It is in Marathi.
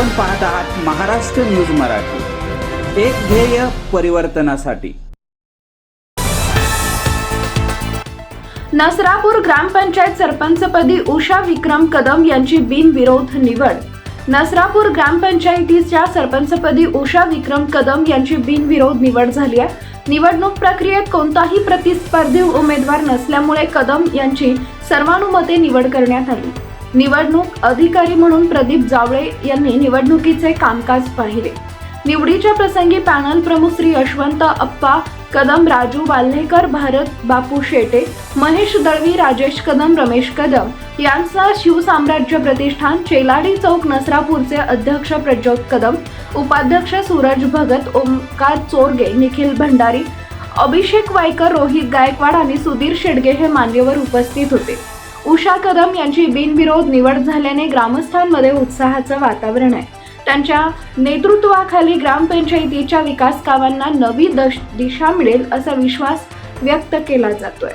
आपण पाहत आहात महाराष्ट्र न्यूज मराठी. एक ध्येय परिवर्तनासाठी. नसरापूर ग्रामपंचायत सरपंचपदी उषा विक्रम कदम यांची बिनविरोध निवड. नसरापूर ग्रामपंचायतीच्या सरपंचपदी उषा विक्रम कदम यांची बिनविरोध निवड झाली आहे. निवडणूक प्रक्रियेत कोणताही प्रतिस्पर्धी उमेदवार नसल्यामुळे कदम यांची सर्वानुमते निवड करण्यात आली. निवडणूक अधिकारी म्हणून प्रदीप जावळे यांनी निवडणुकीचे कामकाज पाहिले. निवडीच्या प्रसंगी पॅनल प्रमुख श्री यशवंत अप्पा कदम राजू वाल्हेकर भारत बापू शेटे महेश दळवी राजेश कदम रमेश कदम यांचा शिवसाम्राज्य प्रतिष्ठान चेलाडी चौक नसरापूरचे अध्यक्ष प्रज्योत कदम उपाध्यक्ष सूरज भगत ओमकार चोरगे निखिल भंडारी अभिषेक वायकर रोहित गायकवाड आणि सुधीर शेडगे हे मान्यवर उपस्थित होते. उषा कदम यांची बिनविरोध निवड झाल्याने ग्रामस्थांमध्ये उत्साहाचं वातावरण आहे. त्यांच्या नेतृत्वाखाली ग्रामपंचायतीच्या विकास कामांना नवी दश दिशा मिळेल असा विश्वास व्यक्त केला जातोय.